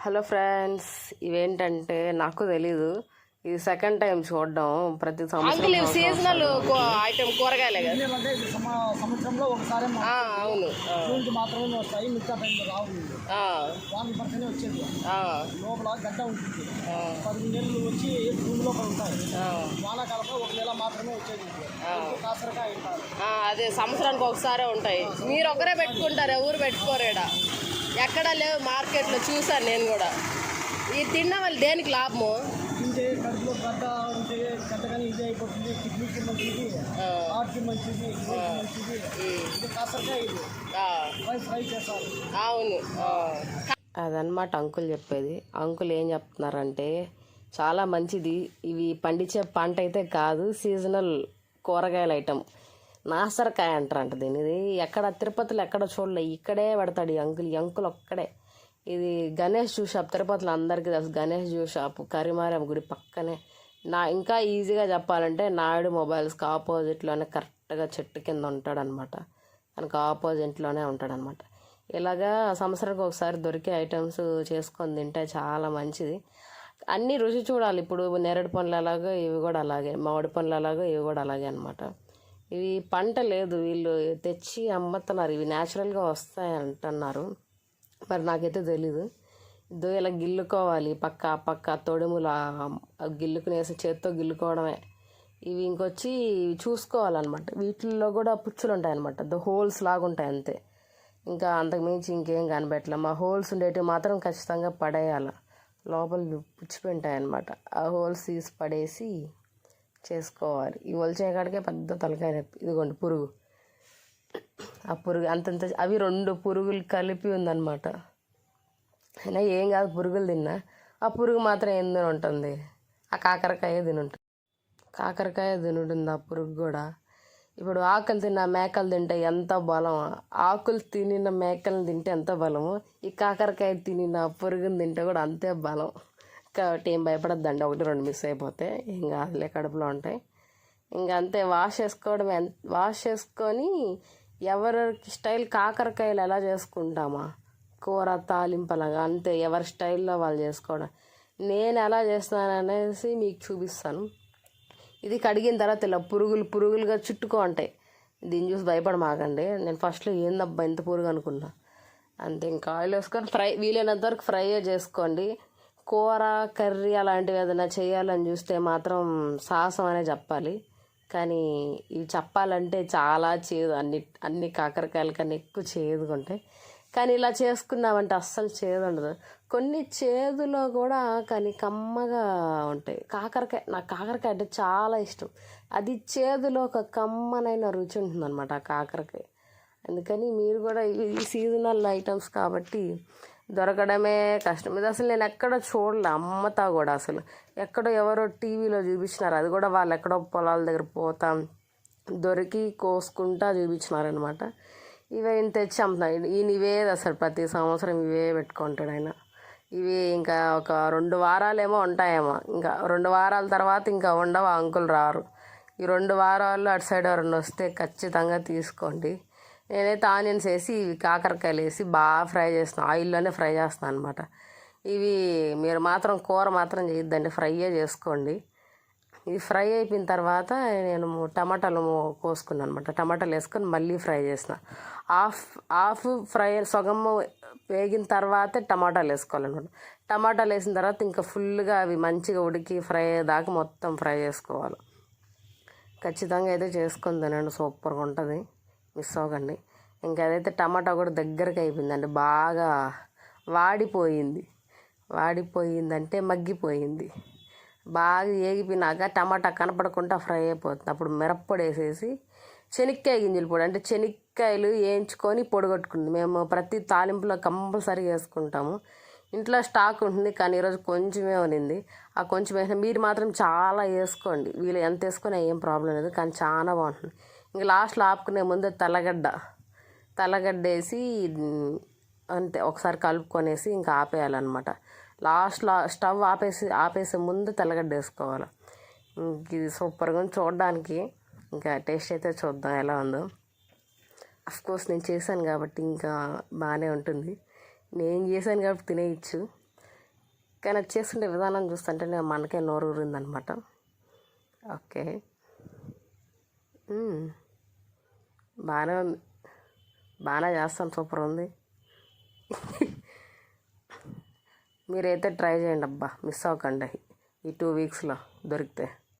Hello friends ఇవేంటంటే నాకు తెలీదు. ఇది సెకండ్ టైం చూడడం ప్రతి సంవత్సరం సీజనల్ ఐటమ్ కూరగాయలే కదా. సంవత్సరంలో ఒకసారి ఆ, అవును. జూన్కి మాత్రమే వస్తాయి మిగతా టైంలో రావు. వాన పడితేనే వచ్చేది. ఆ, లోపల గడ్డ ఉంటుంది. పది నెలలు వచ్చి భూమి లోపల ఉంటాయి. వానాకాలంలో ఒక నెల మాత్రమే వచ్చేది. కాసరకాయ అదే సంవత్సరానికి ఒకసారే ఉంటాయి. మీరు ఒకరే పెట్టుకుంటారు? ఎవరు పెట్టుకోరేడా? ఎక్కడ లేవు మార్కెట్లో చూసాను నేను కూడా. ఇది తిన్న వాళ్ళు దేనికి లాభము? తింటే కడుపులో గడ్డ ఉంటే గడ్డ కానీ ఇది అయిపోతుంది. కిడ్నీకి మంచిది ఆ, హార్ట్కి మంచిది లివర్కి మంచిది. ఇది కాసరకాయ ఇది. ఆ, ఫ్రై ఫ్రై చేస్తారు. అవును. ఆ. అదనమాట అంకుల్ చెప్పేది. అంకుల్ ఏం చెప్తున్నారంటే చాలా మంచిది. ఇవి పండించే పంట అయితే కాదు సీజనల్ కూరగాయల ఐటమ్. నాసరకాయ అంటారంట దీన్ని. ఇది ఎక్కడ తిరుపతిలో ఎక్కడ చూడలే. ఇక్కడే పెడతాడు ఈ అంకుల్ ఈ అంకుల్ ఒక్కడే. ఇది గణేష్ జ్యూస్ షాప్ తిరుపతిలో అందరికీ తెలుసు. గణేష్ జ్యూస్ షాప్ కరిమారం గుడి పక్కనే. నా ఇంకా ఈజీగా చెప్పాలంటే నాయుడు మొబైల్స్కి ఆపోజిట్లోనే కరెక్ట్గా చెట్టు కింద ఉంటాడనమాట తనకు ఆపోజిట్లోనే ఉంటాడనమాట ఇలాగా సంవత్సరానికి ఒకసారి దొరికే ఐటమ్స్ చేసుకొని తింటే చాలా మంచిది. అన్నీ రుచి చూడాలి. ఇప్పుడు నేరేడు పండ్లు అలాగే ఇవి కూడా అలాగే. మామిడి పండ్లు అలాగే ఇవి కూడా అలాగే అనమాట ఇవి పంట లేదు. వీళ్ళు తెచ్చి అమ్ముతున్నారు. ఇవి న్యాచురల్గా వస్తాయి అంటున్నారు మరి నాకైతే తెలీదు. ఇదో ఇలా గిల్లుకోవాలి. పక్క పక్క తొడుములు ఆ- గిల్లుకునేసి చేత్తో గిల్లుకోవడమే. ఇవి ఇంకొచ్చి ఇవి చూసుకోవాలన్నమాట. వీటిల్లో కూడా పుచ్చులు ఉంటాయి అనమాట ద హోల్స్ లాగా ఉంటాయి అంతే. ఇంకా అంతకుమించి ఇంకేం కనిపెట్టలే మా హోల్స్ ఉండేటివి మాత్రం ఖచ్చితంగా పడేయాలి. లోపల పుచ్చిపోయి ఉంటాయి అనమాట ఆ హోల్స్ తీసి పడేసి చేసుకోవాలి. ఈ ఒలిచేకాడికే పెద్ద తలకాయ నొప్పి. ఇదిగోండి పురుగు. ఆ పురుగు అంతంత అవి రెండు పురుగులు కలిపి ఉందన్నమాట. అయినా ఏం కాదు పురుగులు తిన్నా. ఆ పురుగు మాత్రం ఏం తిని ఉంటుంది. ఆ కాకరకాయ తినుంటుంది. కాకరకాయ తినుంటుంది ఆ పురుగు కూడా. ఇప్పుడు ఆకులు తిన్న మేకలు తింటే ఎంత బలం? ఆకులు తినిన మేకలను తింటే ఎంత బలము? ఈ కాకరకాయ తినిన పురుగుని తింటే కూడా అంతే బలం. కాబట్టి ఏం భయపడద్దండి. ఒకటి రెండు మిస్ అయిపోతే ఏం కాదులే కడుపులో ఉంటాయి. ఇంకా అంతే వాష్ చేసుకోవడం ఎంత వాష్ చేసుకొని ఎవరికి స్టైల్ కాకరకాయలు ఎలా చేసుకుంటామా? కూర తాలింపలాగా అంతే. ఎవరి స్టైల్లో వాళ్ళు చేసుకోవడం. నేను ఎలా చేస్తున్నాను అనేసి మీకు చూపిస్తాను. ఇది కడిగిన తర్వాత ఇలా పురుగులు పురుగులుగా చుట్టుకో ఉంటాయి దీన్ని చూసి భయపడమాకండి. నేను ఫస్ట్లో ఏందబ్బా ఇంత పురుగు అనుకున్నా. అంతే ఇంకా ఆయిల్ వేసుకొని ఫ్రై వీలైనంత వరకు ఫ్రై చేసుకోండి. కూర కర్రీ అలాంటివి ఏదైనా చేయాలని చూస్తే మాత్రం సాహసం అనే చెప్పాలి. కానీ ఇవి చెప్పాలంటే చాలా చేదు. అన్ని అన్ని కాకరకాయల కన్నా ఎక్కువ చేదుగా ఉంటాయి కానీ ఇలా చేసుకున్నామంటే అస్సలు చేదు ఉండదు. కొన్ని చేదులో కూడా కానీ కమ్మగా ఉంటాయి. కాకరకాయ నాకు కాకరకాయ అంటే చాలా ఇష్టం. అది చేదులో ఒక కమ్మనైన రుచి ఉంటుందన్నమాట ఆ కాకరకాయ. అందుకని మీరు కూడా ఇవి సీజనల్ ఐటమ్స్ కాబట్టి దొరకడమే కష్టం. ఇది అసలు నేను ఎక్కడ చూడలే అమ్మతా కూడా అసలు. ఎక్కడో ఎవరో టీవీలో చూపించినారు. అది కూడా వాళ్ళు ఎక్కడో పొలాల దగ్గర పోతాం దొరికి కోసుకుంటా చూపించినారనమాట. ఇవే ఈయన తెచ్చి. అమ్ముతున్నాడు ఈయన ఇవే అసలు ప్రతి సంవత్సరం ఇవే పెట్టుకుంటాడు ఆయన. ఇవి ఇంకా ఒక రెండు వారాలేమో ఉంటాయేమో. ఇంకా రెండు వారాల తర్వాత ఇంకా ఉండవు ఆ అంకుల్ రారు. ఈ రెండు వారాల్లో అటు సైడ్ ఎవరన్నా వస్తే ఖచ్చితంగా తీసుకోండి. నేనైతే ఆనియన్స్ వేసి ఇవి కాకరకాయలు వేసి బాగా ఫ్రై చేస్తాను ఆయిల్లోనే ఫ్రై చేస్తాను అనమాట ఇవి మీరు మాత్రం కూర మాత్రం చేయొద్దండి ఫ్రైయే చేసుకోండి. ఇవి ఫ్రై అయిపోయిన తర్వాత నేను టమాటాలు కోసుకున్నాను అనమాట టమాటాలు వేసుకొని మళ్ళీ ఫ్రై చేసిన హాఫ్ హాఫ్ ఫ్రై సగం వేగిన తర్వాతే టమాటాలు వేసుకోవాలన్నమాట. టమాటాలు వేసిన తర్వాత ఇంకా ఫుల్గా అవి మంచిగా ఉడికి ఫ్రై అయ్యేదాకా మొత్తం ఫ్రై చేసుకోవాలి. ఖచ్చితంగా అయితే చేసుకొని తినండి సూపర్గా ఉంటుంది. మిస్ అవ్వకండి ఇంకా అదైతే టమాటా కూడా దగ్గరకు అయిపోయిందండి. బాగా వాడిపోయింది. వాడిపోయిందంటే మగ్గిపోయింది. బాగా ఏగిపోయినాక టమాటా కనపడకుండా ఫ్రై అయిపోతుంది. అప్పుడు మిరప్పొడి వేసేసి శనక్కాయ గింజలు పొడి అంటే శనక్కాయలు వేయించుకొని పొడిగట్టుకుంది మేము ప్రతి తాలింపులో కంపల్సరీ వేసుకుంటాము. ఇంట్లో స్టాక్ ఉంటుంది కానీ ఈరోజు కొంచెమే ఉన్నింది. ఆ కొంచెం వేసిన మీరు మాత్రం చాలా వేసుకోండి. వీళ్ళు ఎంత వేసుకొని ఏం ప్రాబ్లం లేదు కానీ చాలా బాగుంటుంది. ఇంక లాస్ట్లో ఆపుకునే ముందు తలగడ్డ తలగడ్డ వేసి అంతే ఒకసారి కలుపుకొనేసి ఇంకా ఆపేయాలన్నమాట. లాస్ట్లో స్టవ్ ఆపేసి ఆపేసే ముందు తలగడ్డ వేసుకోవాలి. ఇంక ఇది సూపర్గా ఉంది చూడడానికి. ఇంకా టేస్ట్ అయితే చూద్దాం ఎలా ఉందో. కోర్స్ నేను చేశాను కాబట్టి ఇంకా బాగానే ఉంటుంది. నేను చేశాను కాబట్టి తినేయచ్చు. కానీ అది చేస్తుండే విధానం చూస్తుంటే నేను మనకే నోరు ఊరిందనమాట ఓకే బాగానే ఉంది. బాగానే చేస్తాను. సూపర్ ఉంది. మీరైతే ట్రై చేయండి అబ్బా. మిస్ అవ్వకండి. ఈ టూ వీక్స్లో దొరికితే.